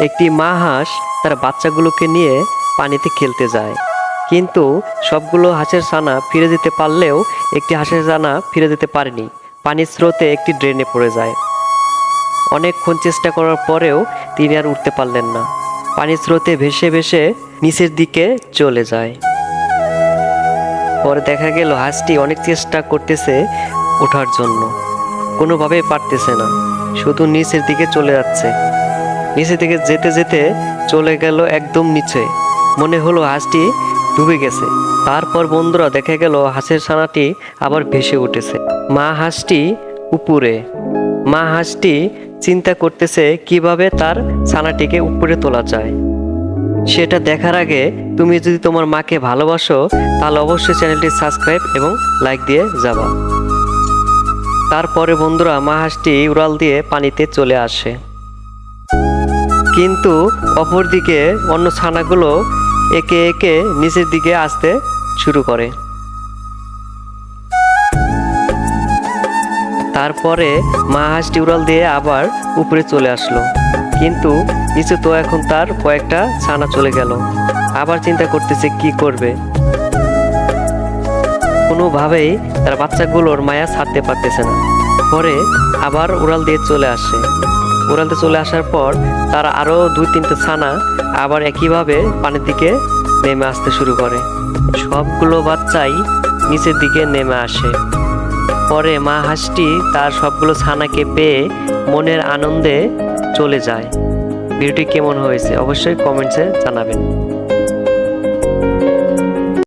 একটি মা হাঁস তার বাচ্চাগুলোকে নিয়ে পানিতে খেলতে যায়। কিন্তু সবগুলো হাঁসের ছানা ফিরে যেতে পারলেও একটি হাঁসের ছানা ফিরে যেতে পারেনি। পানির স্রোতে একটি ড্রেনে পড়ে যায়। অনেকক্ষণ চেষ্টা করার পরেও তিনি আর উঠতে পারলেন না। পানির স্রোতে ভেসে ভেসে নিচের দিকে চলে যায়। পরে দেখা গেল হাঁসটি অনেক চেষ্টা করতেছে ওঠার জন্য। কোনোভাবেই পারতেছে না। শুধু নিচের দিকে চলে যাচ্ছে। নিচের থেকে যেতে যেতে চলে গেল একদম নিচে। মনে হলো হাঁসটি ডুবে গেছে। তারপর বন্ধুরা দেখা গেল হাঁসের ছানাটি আবার ভেসে উঠেছে। মা হাঁসটি উপরে। মা হাঁসটি চিন্তা করতেছে কীভাবে তার ছানাটিকে উপরে তোলা যায়। সেটা দেখার আগে তুমি যদি তোমার মাকে ভালোবাসো, তাহলে অবশ্যই চ্যানেলটি সাবস্ক্রাইব এবং লাইক দিয়ে যাবা। তারপরে বন্ধুরা মা হাঁসটি উড়াল দিয়ে পানিতে চলে আসে। কিন্তু অপরদিকে অন্য ছানাগুলো একে একে নিচের দিকে আসতে শুরু করে। তারপরে মা হাঁসটি উড়াল দিয়ে আবার উপরে চলে আসলো। কিন্তু নিচে তো এখন তার কয়েকটা ছানা চলে গেল। আবার চিন্তা করতেছে কি করবে। কোনোভাবেই তার বাচ্চাগুলোর মায়া ছাড়তে পারতেছে না। পরে আবার উড়াল দিয়ে চলে আসে। উড়ালতে চলে আসার পর তার আরও দুই তিনটে ছানা আবার একইভাবে পানির দিকে নেমে আসতে শুরু করে। সবগুলো বাচ্চাই নিচের দিকে নেমে আসে। পরে মা হাঁসটি তার সবগুলো ছানাকে পেয়ে মনের আনন্দে চলে যায়। ভিডিওটি কেমন হয়েছে অবশ্যই কমেন্টসে জানাবেন।